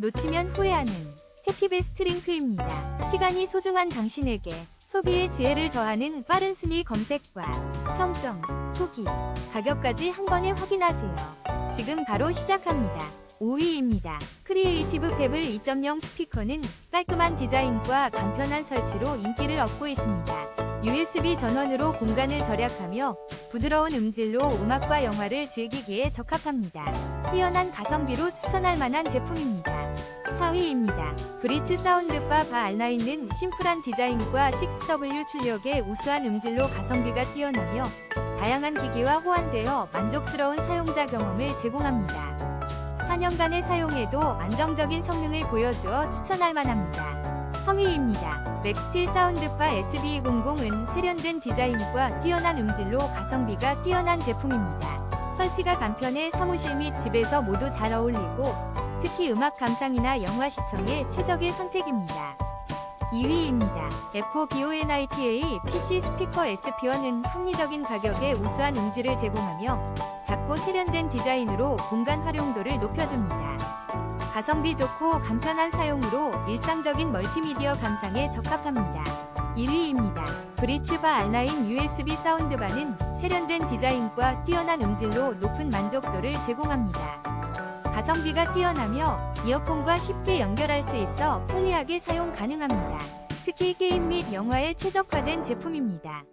놓치면 후회하는 해피베스트 링크입니다. 시간이 소중한 당신에게 소비의 지혜를 더하는 빠른 순위 검색과 평점, 후기, 가격까지 한 번에 확인하세요. 지금 바로 시작합니다. 5위입니다. 크리에이티브 페블 2.0 스피커는 깔끔한 디자인과 간편한 설치로 인기를 얻고 있습니다. USB 전원으로 공간을 절약하며 부드러운 음질로 음악과 영화를 즐기기에 적합합니다. 뛰어난 가성비로 추천할 만한 제품입니다. 4위입니다. 브리츠 사운드바 바 알라인은 심플한 디자인과 6W 출력의 우수한 음질로 가성비가 뛰어나며 다양한 기기와 호환되어 만족스러운 사용자 경험을 제공합니다. 4년간의 사용에도 안정적인 성능을 보여주어 추천할 만합니다. 3위입니다. 맥스틸 사운드바 SB200은 세련된 디자인과 뛰어난 음질로 가성비가 뛰어난 제품입니다. 설치가 간편해 사무실 및 집에서 모두 잘 어울리고 특히 음악 감상이나 영화 시청에 최적의 선택입니다. 2위입니다. F-BONITA PC 스피커 SP1은 합리적인 가격에 우수한 음질을 제공하며 작고 세련된 디자인으로 공간 활용도를 높여줍니다. 가성비 좋고 간편한 사용으로 일상적인 멀티미디어 감상에 적합합니다. 1위입니다. 브리츠바 알라인 USB 사운드바는 세련된 디자인과 뛰어난 음질로 높은 만족도를 제공합니다. 가성비가 뛰어나며 이어폰과 쉽게 연결할 수 있어 편리하게 사용 가능합니다. 특히 게임 및 영화에 최적화된 제품입니다.